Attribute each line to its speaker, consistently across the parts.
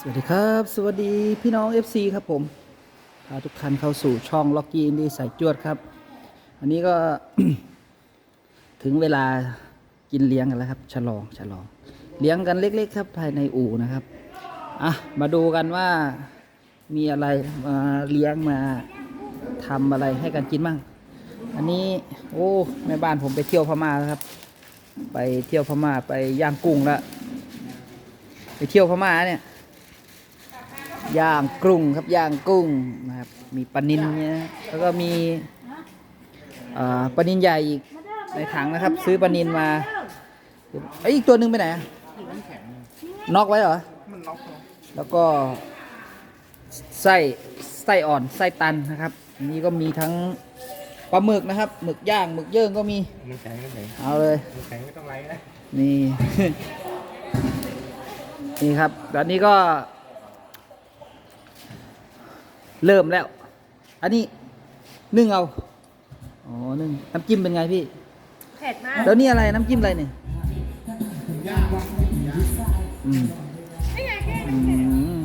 Speaker 1: สวัสดีครับ สวัสดีพี่น้อง FC ครับผมพาทุกท่านเข้าสู่ช่องล็อกกี้อินดี้สายจวดครับ อันนี้ก็ ถึงเวลากินเลี้ยงกันแล้วครับ ฉลองฉลอง เลี้ยงกันเล็ก ๆ ครับภายในอู่นะครับอะมาดูกันว่ามีอะไรมาเลี้ยงมาทำอะไรให้กันกินบ้างอันนี้โอ้แม่บ้านผมไปเที่ยวพม่าแล้วครับ ไปเที่ยวพม่าไปย่างกุ้งแล้วไปเที่ยวพม่าเนี่ย ย่างกุ้งครับย่างกุ้งนะครับมีปลานินเนี่ยนะแล้วก็มีเอ่อปลานินใหญ่อีกในถังนะครับ ซื้อปลานินมาไอยอีกตัวหนึ่งไปไหนอะน็อกไว้เหรอ
Speaker 2: มันล็อก
Speaker 1: แล้วก็ไส้ไส้อ่อนไส้ตันนะครับอันนี้ก็มีทั้งปลาหมึกนะครับหมึกย่างหมึกเยิ่งก็มี
Speaker 2: น้ำแข็งน้ำแข็ง
Speaker 1: เอาเลย
Speaker 2: น้ำแข็งไม่ต้องไล่นะ
Speaker 1: นี่นี่ครับตอนนี้ก็ เริ่มแล้ว อันนี้นึ่งเอา อ๋อ นึ่งน้ำจิ้มเป็นไงพี่
Speaker 3: เผ็ดมาก
Speaker 1: แล้วนี่อะไรน้ำจิ้มอะไรเนี่ยอืม
Speaker 3: นี่ไงแค่
Speaker 1: อืม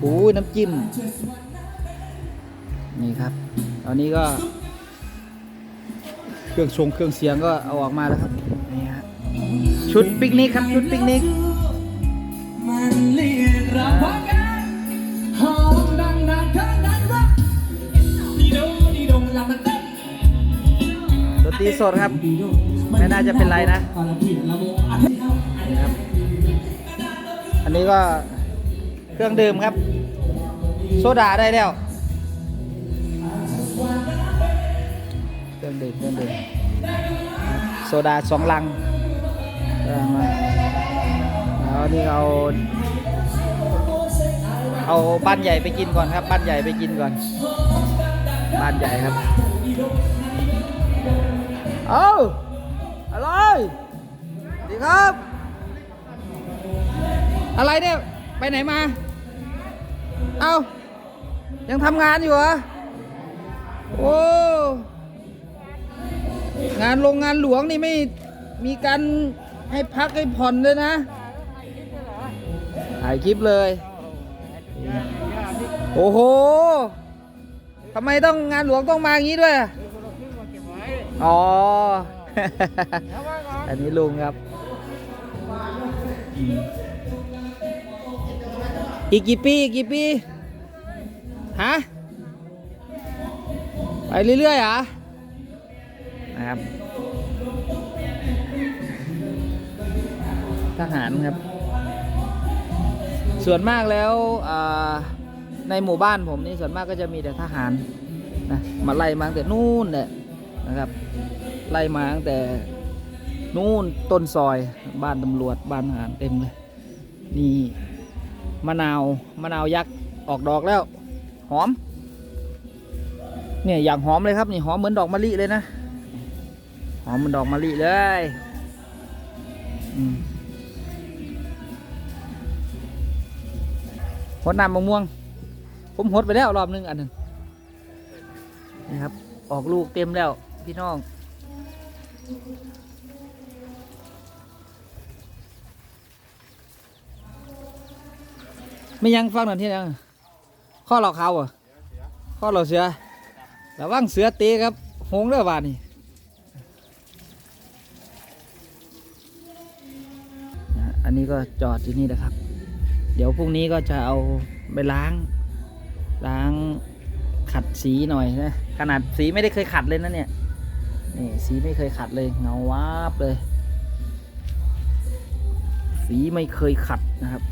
Speaker 1: โอ้ยน้ำจิ้ม นี่ครับ ตอนนี้ก็ เครื่องชงเครื่องเสียงก็เอาออกมาแล้วครับ นี่ฮะ ชุดปิกนิกครับ ชุดปิกนิก
Speaker 4: ต
Speaker 1: รีสดครับ ไม่น่าจะเป็นไรนะนี่ครับอันนี้ก็เครื่องดื่มครับ โซดาได้แล้วเครื่องดื่มเครื่องดื่มโซดาสองลังเอามาแล้วนี่เอาเอาบ้านใหญ่ไปกินก่อนครับบ้านใหญ่ไปกินก่อนบ้านใหญ่ครับ เอาอะไรดีครับ อะไรเนี่ย ไปไหนมา เอายังทำงานอยู่เหรอ โอ้ งานโรงงานหลวงนี่ไม่มีการให้พักให้ผ่อนเลยนะถ่ายคลิปเลย โอ้โหทำไมต้องงานหลวงต้องมาอย่างนี้ด้วย อ๋อ อันนี้ลุงครับ อีกกี่ปีอีกกี่ปี ฮะ ไปเรื่อยๆเหรอนะครับทหารครับ ส่วนมากแล้วในหมู่บ้านผมนี่ส่วนมากก็จะมีแต่ทหารนะมาไล่มาแต่นู่นเนี่ย นะครับ ไล่มาตั้งแต่นู่นต้นซอยบ้านตำรวจบ้านทหารเต็มเลยนี่มะนาวมะนาวยักษ์ออกดอกแล้ว หอม เนี่ยอย่างหอมเลยครับนี่หอมเหมือนดอกมะลิเลยนะหอมเหมือนดอกมะลิเลยหดน้ำมะม่วง ผมหดไปแล้วรอบนึงอันหนึ่งนะครับ ออกลูกเต็มแล้ว พี่น้องไม่ยังฟังหน่อยที่ยังข้อเราเขาอะข้อเราเสือระวังเสือเตะครับ หงเด้อบานี่อันนี้ก็จอดที่นี่นะครับ เดี๋ยวพรุ่งนี้ก็จะเอาไปล้าง ล้างขัดสีหน่อยนะ ขนาดสีไม่ได้เคยขัดเลยนะเนี่ย นี่สีไม่เคยขัดเลยเงาวาบเลย สีไม่เคยขัดนะครับ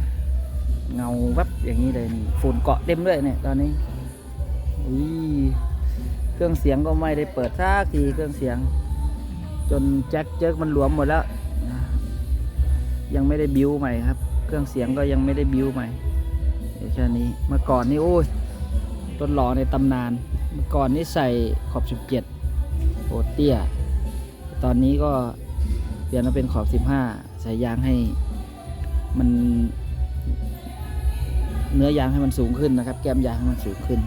Speaker 1: เงาแวบอย่างนี้เลยนี่ฝุ่นเกาะเต็มด้วยเนี่ยตอนนี้อุ้ยเครื่องเสียงก็ไม่ได้เปิดสักทีเครื่องเสียง จนแจ็คเจิกมันหลวมหมดแล้ว ยังไม่ได้บิวใหม่ครับ เครื่องเสียงก็ยังไม่ได้บิวใหม่แค่นี้เมื่อก่อนนี่โอ้ยต้นหล่อในตำนาน เมื่อก่อนนี่ใส่ขอบ 17 เตี้ย ตอนนี้ก็เปลี่ยนมาเป็นขอบ 15 ใส่ยางให้มัน เนื้อยางให้มันสูงขึ้นนะครับ แก้มยางให้มันสูงขึ้น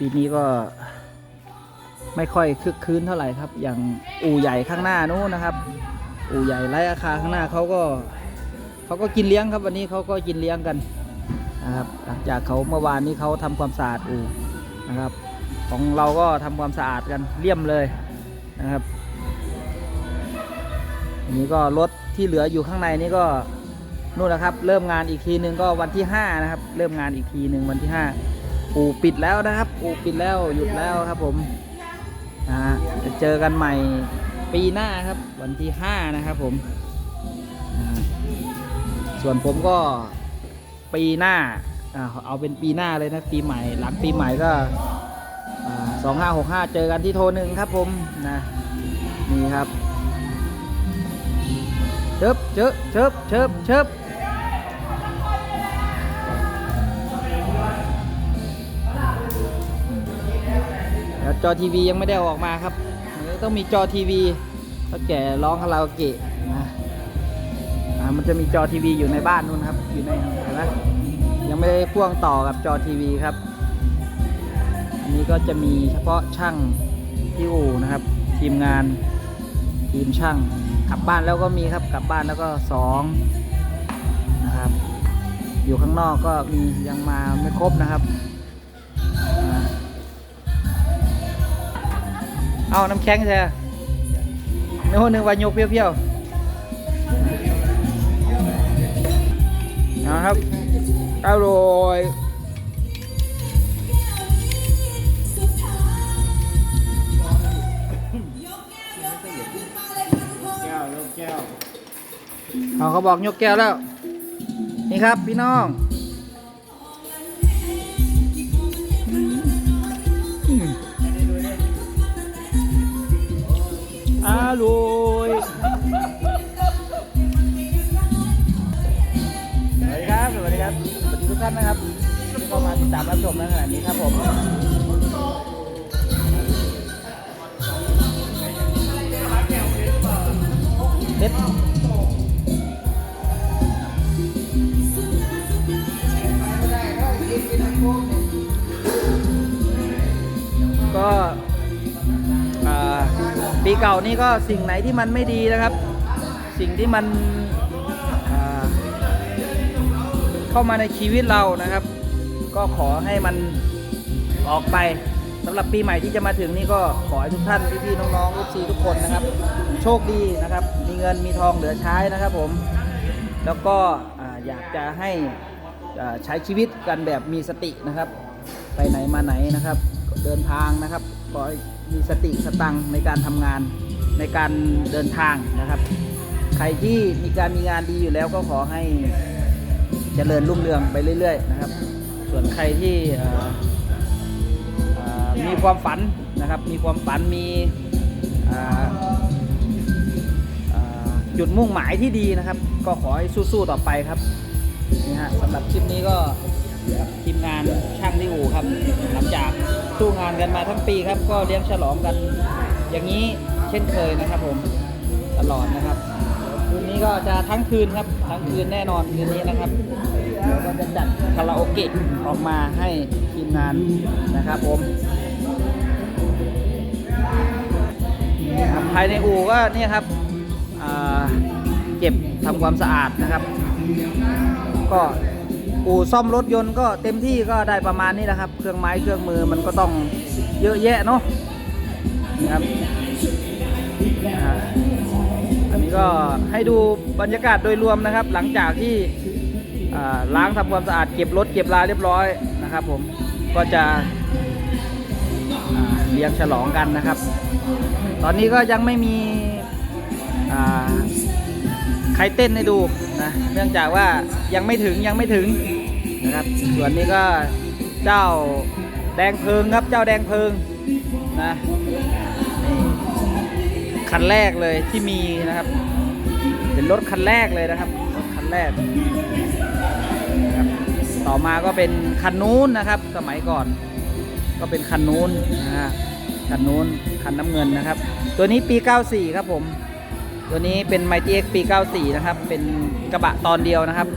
Speaker 1: ปีนี้ก็ ไม่ค่อยคึกคืนเท่าไหร่ครับ อย่างอู่ใหญ่ข้างหน้านู้นนะครับ อู่ใหญ่ไร้อาคาข้างหน้าเขาก็เขาก็กินเลี้ยงครับวันนี้เขาก็กินเลี้ยงกันนะครับ หลังจากเขาเมื่อวานนี้เขาทำความสะอาดอู่นะครับ ของเราก็ทำความสะอาดกันเลี่ยมเลยนะครับนนี้ก็รถที่เหลืออยู่ข้างในนี่ก็นู่นนะครับ เริ่มงานอีกทีหนึ่งก็วันที่ 5 นะครับ เริ่มงานอีกทีหนึ่งวันที่ 5 อู่ปิดแล้วนะครับ อู่ปิดแล้วหยุดแล้วครับผม นะฮะจะเจอกันใหม่ปีหน้าครับ วันที่ 5 นะครับผมส่วนผมก็ปีหน้าอเอาเป็นปีหน้าเลยนะปีใหม่ หลังปีใหม่ก็สองห้าหกห้าเจอกันที่โทรหนึ่งครับผมนะนี่ครับเชิบเชิบเชิบเชิบเชิบ จอทีวียังไม่ได้ออกมาครับต้องมีจอทีวีถ้าแก่ร้องคาราโอเกะนะมันจะมีจอทีวีอยู่ในบ้านนู่นครับ อยู่ในเห็นไหมยังไม่ได้พ่วงต่อกับจอทีวีครับ อันนี้ก็จะมีเฉพาะช่างที่อู่นะครับ ทีมงานทีมช่างกลับบ้านแล้วก็มีครับกลับบ้านแล้วก็สองนะครับ อยู่ข้างนอกก็มียังมาไม่ครบนะครับ เอาน้ำแข็งใช่โน่นนึงว่ายกเปรี้ยวๆนะครับอร่อยเอาเขาบอกยกแก้วแล้ว นี่ครับพี่น้อง อร่อยสวัสดีครับ สวัสดีครับ สวัสดีทุกท่านนะครับที่เข้ามาติดตามรับชมในขณะนี้ครับผมเด็ด เก่านี่ก็สิ่งไหนที่มันไม่ดีนะครับ สิ่งที่มันเข้ามาในชีวิตเรานะครับ ก็ขอให้มันออกไปสำหรับปีใหม่ที่จะมาถึงนี่ก็ขอให้ทุกท่านพี่ๆน้องๆลูกซีทุกคนนะครับ โชคดีนะครับ มีเงินมีทองเหลือใช้นะครับผม แล้วก็อยากจะให้ใช้ชีวิตกันแบบมีสตินะครับ ไปไหนมาไหนนะครับ เดินทางนะครับขอ มีสติสตังค์ในการทำงานในการเดินทางนะครับ ใครที่มีการมีงานดีอยู่แล้วก็ขอให้เจริญรุ่งเรืองไปเรื่อย ๆ นะครับ ส่วนใครที่มีความฝันนะครับ มีความฝันมีจุดมุ่งหมายที่ดีนะครับ ก็ขอให้สู้ๆต่อไปครับนี่ฮะสำหรับคลิปนี้ก็ ทีมงานช่างที่อู่ครับ หลังจากสู้งานกันมาทั้งปีครับ ก็เลี้ยงฉลองกัน อย่างนี้เช่นเคยนะครับผมตลอดนะครับคืนนี้ก็จะทั้งคืนครับทั้งคืนแน่นอนคืนนี้นะครับเดี๋ยวก็จะจัดคาราโอเกะออกมาให้ทีมงานนะครับผมภายในอู่ก็เนี่ยครับเก็บทำความสะอาดนะครับ ก็ อู่ซ่อมรถยนต์ก็เต็มที่ก็ได้ประมาณนี้แหละครับ เครื่องไม้เครื่องมือมันก็ต้องเยอะแยะเนาะนะครับอันนี้ก็ให้ดูบรรยากาศโดยรวมนะครับ หลังจากที่ล้างทำความสะอาดเก็บรถเก็บลาเรียบร้อยนะครับ ผมก็จะเลี้ยงฉลองกันนะครับ ตอนนี้ก็ยังไม่มีใครเต้นให้ดู นะเนื่องจากว่ายังไม่ถึงยังไม่ถึงนะครับ ส่วนนี้ก็เจ้าแดงเพิงครับเจ้าแดงเพิงนะคันแรกเลยที่มีนะครับ เป็นรถคันแรกเลยนะครับรถคันแรกนะครับต่อมาก็เป็นคันนู้นนะครับ สมัยก่อน ก็เป็นคันนู้นนะฮะคันนู้นคันน้ำเงินนะครับ ตัวนี้ปี 94 ครับผม ตัวนี้เป็น Mighty X ปี 94 นะครับ เป็นกระบะตอนเดียวนะครับ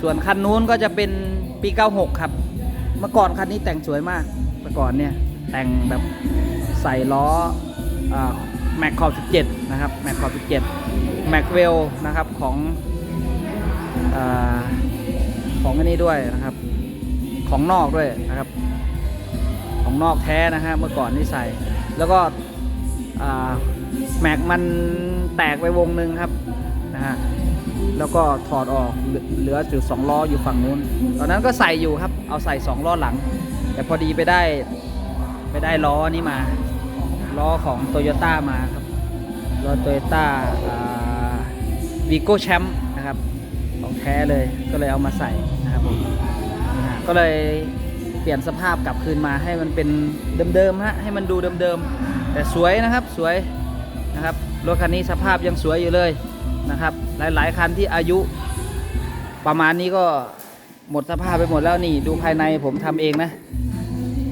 Speaker 1: ส่วนคันนู้นก็จะเป็นปี 96 ครับ เมื่อก่อนคันนี้แต่งสวยมาก เมื่อก่อนเนี่ยแต่งแบบใส่ล้อแม็กขอบ 17 นะครับ แม็กขอบ 17 แม็กเวลนะครับของอของอันนี้ด้วยนะครับ ของนอกด้วยนะครับ ของนอกแท้นะฮะเมื่อก่อนที่ใส่ แล้วก็ แม็กมันแตกไปวงหนึ่งครับนะฮะแล้วก็ถอดออกเหลืออจุดสองล้ออยู่ฝั่งนู้น ตอนนั้นก็ใส่อยู่ครับ เอาใส่สองล้อหลัง แต่พอดีไปได้ไปได้ล้อนี้มา ล้อของโตโยต้ามาครับล้อโตโยต้าวีโก้แชมป์นะครับของแท้เลยก็เลยเอามาใส่นะครับผมก็เลยเปลี่ยนสภาพกลับคืนมาให้มันเป็นเดิมๆฮะให้มันดูเดิมๆแต่สวยนะครับสวย นะครับรถคันนี้สภาพยังสวยอยู่เลยนะครับหลาย ๆ คันที่อายุประมาณนี้ก็หมดสภาพไปหมดแล้วนี่ ดูภายในผมทำเองนะ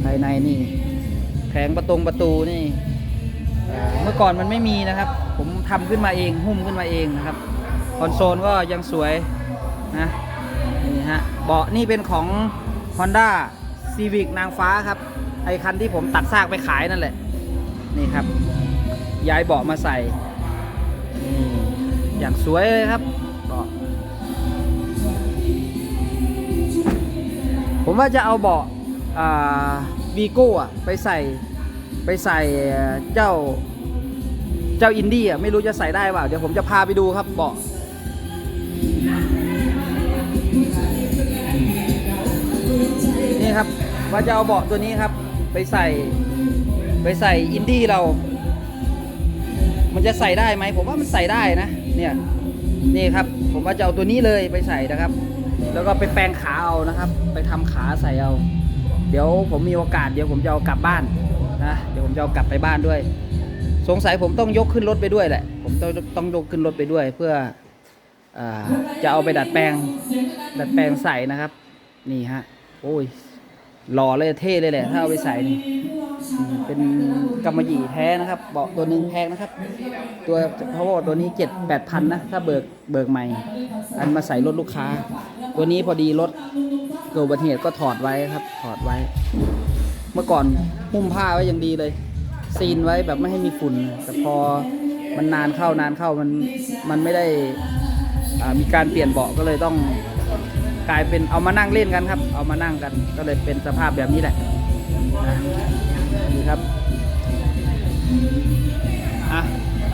Speaker 1: ภายในนี่แผงประตงประตูนี่เมื่อก่อนมันไม่มีนะครับ ผมทำขึ้นมาเองหุ้มขึ้นมาเองนะครับคอนโซลก็ยังสวยนะนี่ฮะเบาะนี่เป็นของ Honda Civic นางฟ้าครับ ไอคันที่ผมตัดซากไปขายนั่นแหละ นี่ครับ ย้ายเบาะมาใส่นี่อย่างสวยเลยครับเบาะผมว่าจะเอาเบาะวีโก้อะไปใส่ไปใส่เจ้าเจ้าอินดี้อะไม่รู้จะใส่ได้เปล่าเดี๋ยวผมจะพาไปดูครับเบาะนี่ครับว่าจะเอาเบาะตัวนี้ครับ ไปใส่ไปใส่อินดี้เรา มันจะใส่ได้ไหมผมว่ามันใส่ได้นะ เนี่ยนี่ครับ ผมว่าจะเอาตัวนี้เลยไปใส่นะครับ แล้วก็ไปแปลงขาเอานะครับ ไปทำขาใส่เอา เดี๋ยวผมมีโอกาสเดี๋ยวผมจะเอากลับบ้านนะเดี๋ยวผมจะเอากลับไปบ้านด้วย สงสัยผมต้องยกขึ้นรถไปด้วยแหละ ผมต้องต้องยกขึ้นรถไปด้วย เพื่ออจะเอาไปดัดแปลง ดัดแปลงใส่นะครับ นี่ฮะโอ้ย หล่อเลยเท่เลยแหละถ้าเอาไปใส่นี่เป็นกำมะหยี่แท้นะครับเบาะตัวหนึงแพงนะครับ ตัวเพราะว่าตัวนี้เจ็ดแปดพันนะถ้าเบิกเบิกใหม่ อันมาใส่รถลูกค้า ตัวนี้พอดีรถเกิดอุบัติเหตุก็ถอดไว้ครับ ถอดไว้ เมื่อก่อนหุ้มผ้าไว้อย่างดีเลย ซีนไว้แบบไม่ให้มีฝุ่น แต่พอมันนานเข้านานเข้ามันมันไม่ได้มีการเปลี่ยนเบาะก็เลยต้อง กลายเป็นเอามานั่งเล่นกันครับ เอามานั่งกัน ก็เลยเป็นสภาพแบบนี้แหละนี่ครับอะ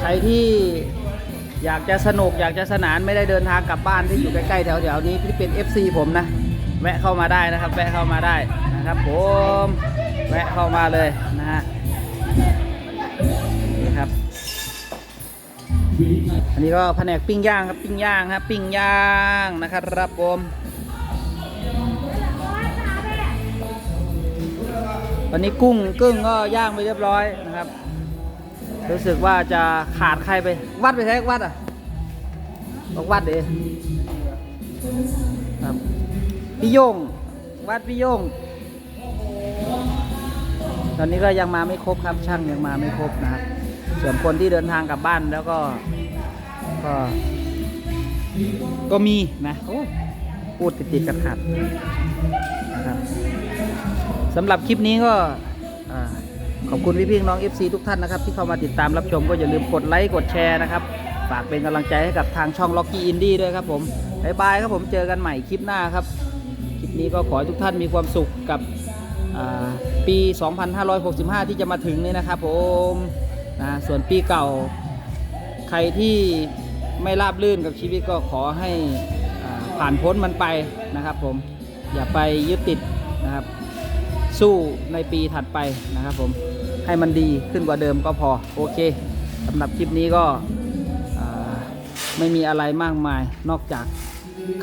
Speaker 1: ใครที่อยากจะสนุกอยากจะสนานไม่ได้เดินทางกลับบ้านที่อยู่ใกล้ๆแถวๆนี้ที่เป็น FC ผมนะ แวะเข้ามาได้นะครับ แวะเข้ามาได้นะครับผมแวะเข้ามาเลยนะฮะนี่ครับ อันนี้ก็แผนกปิ้งย่างครับปิ้งย่างครับปิ้งย่างนะครับผม ตอนนี้กุ้งกึ้งก็ย่างไปเรียบร้อยนะครับ รู้สึกว่าจะขาดใครไป วัดไปแท้วัดอะบอกวัดเดครับพี่โยงวัดพี่โยง ตอนนี้ก็ยังมาไม่ครบครับช่างยังมาไม่ครบนะครับ ส่วนคนที่เดินทางกลับบ้านแล้วก็ก็ ก็มีนะโอ้พูดติดติดๆขัดขัดนะครับ สำหรับคลิปนี้ก็ขอบคุณพี่พี่น้อง FC ทุกท่านนะครับ ที่เข้ามาติดตามรับชมก็อย่าลืมกดไลค์กดแชร์นะครับ ฝากเป็นกำลังใจให้กับทางช่อง Locky Indie ด้วยครับผมบายบายครับผมเจอกันใหม่คลิปหน้าครับ คลิปนี้ก็ขอให้ทุกท่านมีความสุขกับปี 2565 ที่จะมาถึงนี่นะครับผมนะส่วนปีเก่า ใครที่ไม่ราบรื่นกับชีวิตก็ขอให้ผ่านพ้นมันไปนะครับผมอย่าไปยึดติดนะครับ สู้ในปีถัดไปนะครับผมให้มันดีขึ้นกว่าเดิมก็พอโอเคสำหรับคลิปนี้ก็ไม่มีอะไรมากมายนอกจาก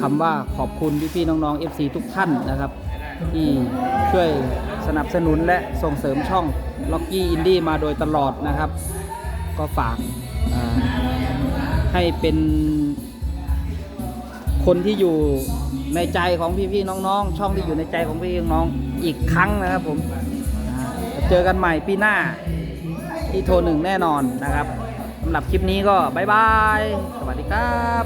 Speaker 1: คำว่าขอบคุณพี่ๆน้องๆ FC ทุกท่านนะครับ ที่ช่วยสนับสนุนและส่งเสริมช่อง Locky Indie มาโดยตลอดนะครับ ก็ฝากให้เป็นคนที่อยู่ในใจของพี่ๆน้องๆ ช่องที่อยู่ในใจของพี่ๆน้องๆ อีกครั้งนะครับผมเจอกันใหม่ปีหน้าที่โทรหนึ่งแน่นอนนะครับสำหรับคลิปนี้ก็บายบาย สวัสดีครับ